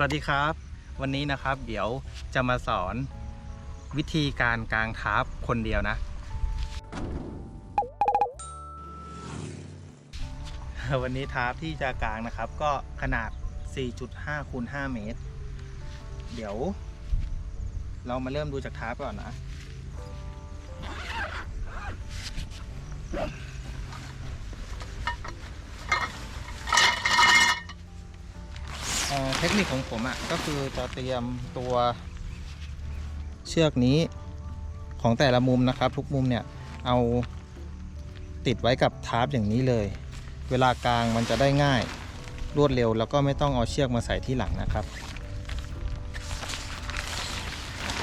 สวัสดีครับ วันนี้นะครับ เดี๋ยวจะมาสอนวิธีการกางทับคนเดียวนะ วันนี้ทับที่จะกางนะครับ ก็ขนาด 4.5คูณ5เมตร เดี๋ยว เรามาเริ่มดูจากทับก่อนนะ เทคนิคของผมอะ่ะก็คือจะเตรียมตัวเชือกนี้ของแต่ละมุมนะครับ ทุกมุมเนี่ยเอาติดไว้กับทาร์ปอย่างนี้เลย เวลากลางมันจะได้ง่ายรวดเร็ว แล้วก็ไม่ต้องเอาเชือกมาใส่ที่หลังนะครับ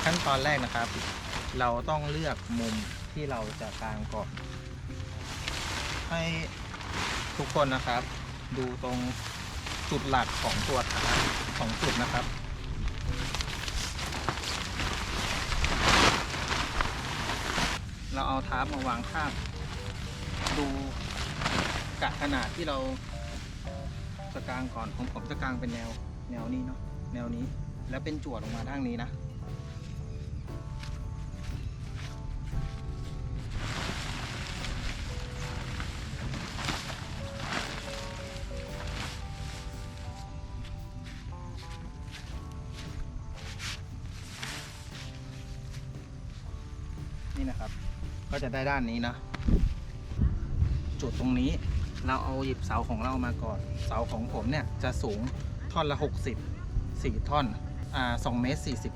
ขั้นตอนแรกนะครับ เราต้องเลือกมุมที่เราจะกลางก่อนให้ทุกคนนะครับ ดูตรง จุดหลักของตัวฐานสองจุดนะครับเราเอาทาร์ปมาวางข้างดูกะขนาดที่เราจะกางก่อนของผมจะกางเป็นแนว แนวนี้เนาะแนวนี้ แล้วเป็นจวดลงมาด้านนี้นะ ก็จะได้ด้านนี้นะ จุดตรงนี้เราเอาหยิบเสาของเรามาก่อน เสาของผมเนี่ยจะสูงท่อนละ 60 4 ท่อน อ่า2เมตร 40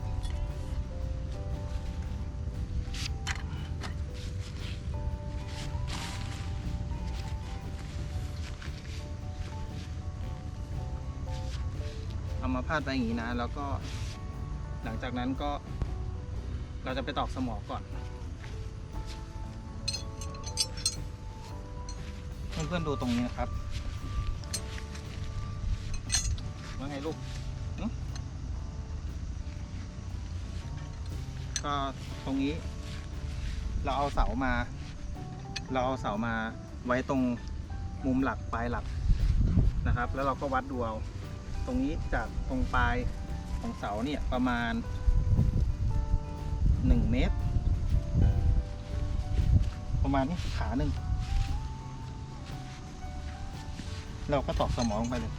เอามาพาดไปอย่างนี้นะ แล้วก็หลังจากนั้นก็เราจะไปตอกสมอก่อน เพื่อนๆดูตรงนี้นะครับ ว่าไงลูก ก็ตรงนี้ เราเอาเสามา เราเอาเสามาไว้ตรงมุมหลักปลายหลักนะครับ แล้วเราก็วัดดูเอาตรงนี้จากตรงปลายของเสาเนี่ยประมาณ 1 เมตร ประมาณนี้ขาหนึ่ง เราก็ตอกสมองไปเลย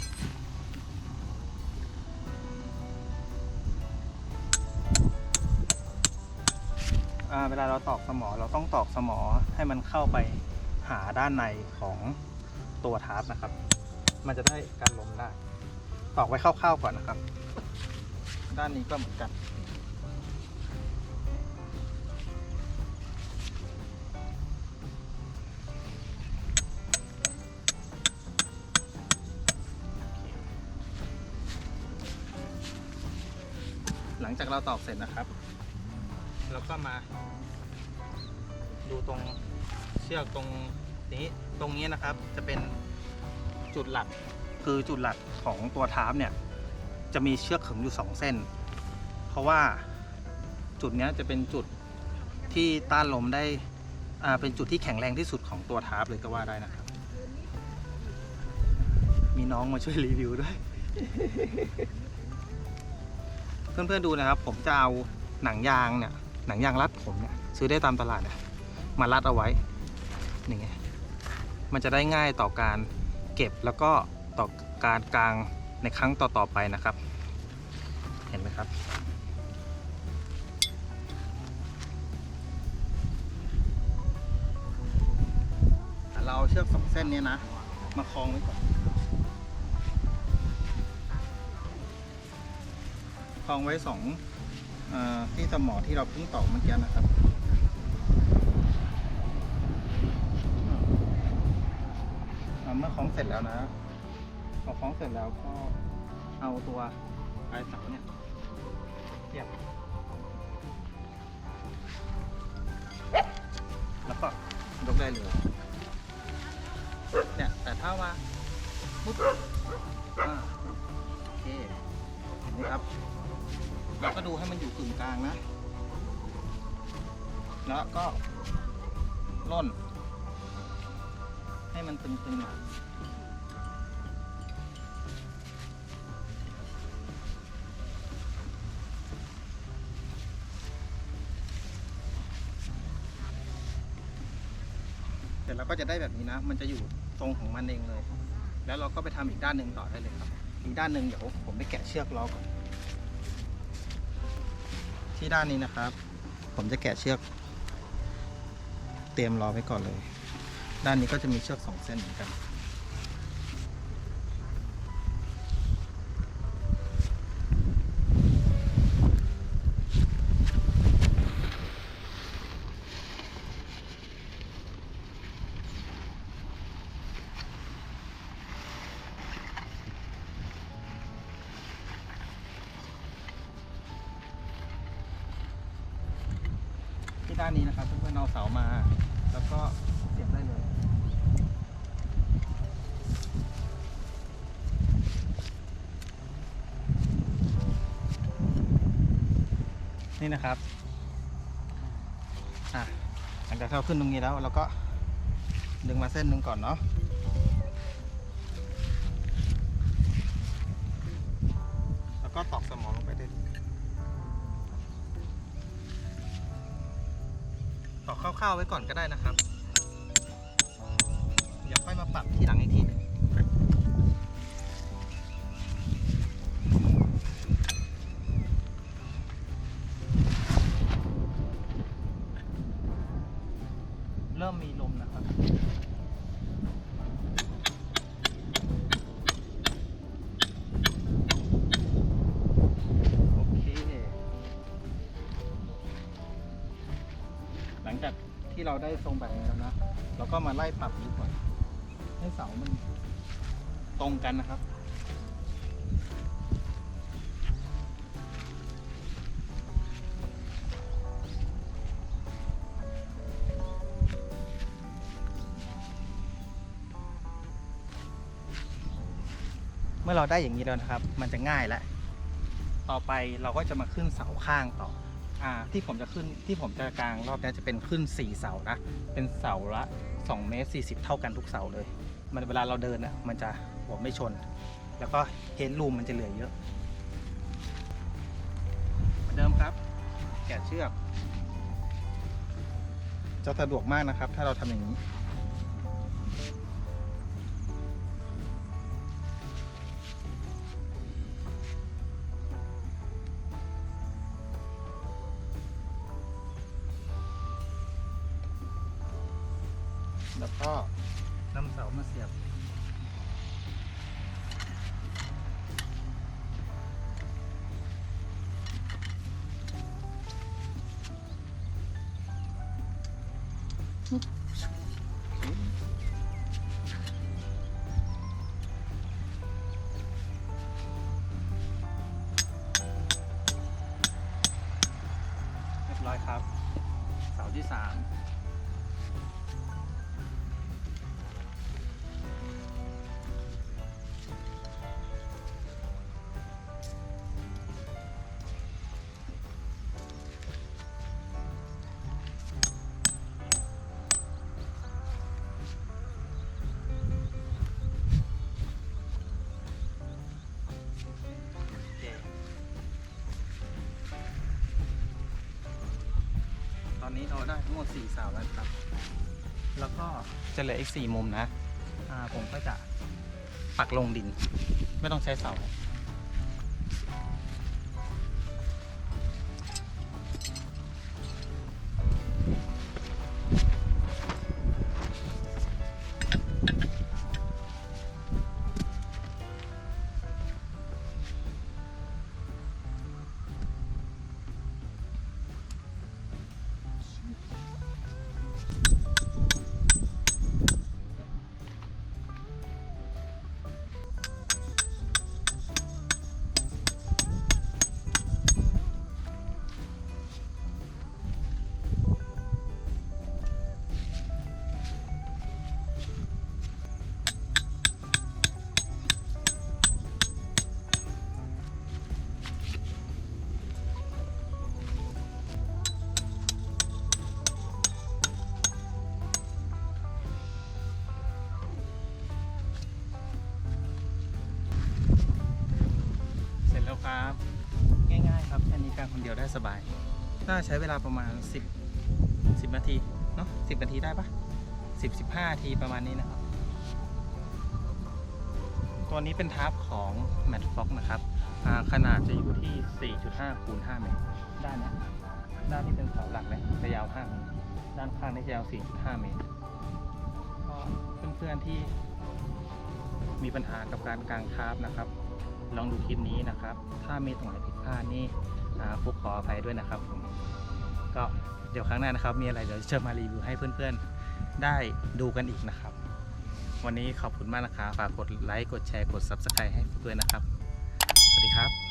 เวลาเราตอกสมอเราต้องตอกสมอให้มันเข้าไปหาด้านในของตัวทาร์ปนะครับ มันจะได้การลมได้ ตอกไว้คร่าวๆก่อนนะครับ ด้านนี้ก็เหมือนกัน ลังจากเราตอกเสร็จนะครับ เราก็มา ดูตรงเชือกตรงนี้ตรงนี้นะครับจะเป็นจุดหลักคือจุดหลักของตัวทาร์ปเนี่ยจะมีเชือกขึงอยู่ 2 เส้น เพราะว่าจุดนี้จะเป็นจุดที่ต้านลมได้เป็นจุดที่แข็งแรงที่สุดของตัวทาร์ปเลยก็ว่าได้นะครับ มีน้องมาช่วยรีวิวด้วย พื่อนๆดูนะครับ ผมจะเอาหนังยางเนี่ยหนังยางรัดผมเนี่ยซื้อได้ตามตลาดเนี่ยมารัดเอาไว้อย่างเงี้ยมันจะได้ง่ายต่อการเก็บแล้วก็ต่อการกลางในครั้งต่อๆไปนะครับ เห็นไหมครับเราเอาเชือกสองเส้นนี้นะ มาคล้องไว้ก่อน องไว้สองอที่สมอที่เราเพิ่งตอกเมื่อกี้นะครับเมื่อคล้องเสร็จแล้วนะพอคล้องเสร็จแล้วก็เอาตัวปลายเสาเนี่ยเทียบแล้วก็ยกได้เลยเนี่ยแต่ถ้าว่าปุ๊บอ่าโอเคเห็นไหมครับ แล้วก็ดูให้มันอยู่กึ่งกลางนะ แล้วก็ล่น ให้มันตึงๆหน่อยเสร็จแล้ก็จะได้แบบนี้นะ มันจะอยู่ทรงของมันเองเลย แล้วเราก็ไปทำอีกด้านหนึ่งต่อได้เลยครับ อีกด้านหนึ่งเดี๋ยวผมไปแกะเชือกล้อก่อน ที่ด้านนี้นะครับ ผมจะแกะเชือก เตรียมรอไว้ก่อนเลย ด้านนี้ก็จะมีเชือกสองเส้นเหมือนกัน ด้านนี้นะครับเพื่อนๆเอาเสามา แล้วก็เสียบได้เลยนี่นะครับ อะหลังจากเราขึ้นตรงนี้แล้วเราก็ดึงมาเส้นหนึ่งก่อนเนาะ แล้วก็ตอกสมองลงไปได้ อกคร่าวๆไว้ก่อนก็ได้นะครับ เดี๋ยวค่อยมาปรับที่หลังอีกทีนึง ลังจากที่เราได้ทรงแบบนี้แล้วนะเราก็มาไล่ปรับนี้ก่อนให้เสามันตรงกันนะครับ เมื่อเราได้อย่างนี้แล้วนะครับ มันจะง่ายแล้ว ต่อไปเราก็จะมาขึ้นเสาข้างต่อ อ่าที่ผมจะขึ้นที่ผมจะกลางรอบนี้จะเป็นขึ้น 4 เสานะ เป็นเสาละ2เมตร40 เท่ากันทุกเสาเลย มันเวลาเราเดินอะมันจะหัวไม่ชน แล้วก็เฮดรูมมันจะเหลือเยอะเหมือนเดิมครับ แกะเชือก จะสะดวกมากนะครับ ถ้าเราทำอย่างนี้ แล้วก็นำเสามาเสียบ ได้ทั้งหมด4เสาแล้วครับ แล้วก็จะเหลืออีก4มุมนะ อ่าผมก็จะปักลงดิน ไม่ต้องใช้เสา ครับแค่นี้การคนเดียวได้สบาย น่าใช้เวลาประมาณ 10 10 นาทีเนาะ10 นาทีได้ปะ10-15ทีประมาณนี้นะครับ ตัวนี้เป็นทาร์ปของ m a t f o x นะครับขนาดจะอยู่ที่ 4.5คูณ5เมตรด้านเนี้ยด้านที่เป็นเสาหลักเนี่ยจะยาว5เมตรด้านข้างนี่จะยาว 4.5 เมตรก็เพื่อนๆที่มีปัญหากับการกางทาร์ปนะครับ ลองดูคลิปนี้นะครับ ถ้ามีตรงไหนผิดพลาดนี่อ่าฟุกขออภัยด้วยนะครับผมก็เดี๋ยวครั้งหน้านะครับ มีอะไรเดี๋ยวจะมารีวิวให้เพื่อนๆได้ดูกันอีกนะครับ วันนี้ขอบคุณมากนะครับฝากกดไลค์กดแชร์กด Subscribe ให้ฟุกด้วยนะครับ สวัสดีครับ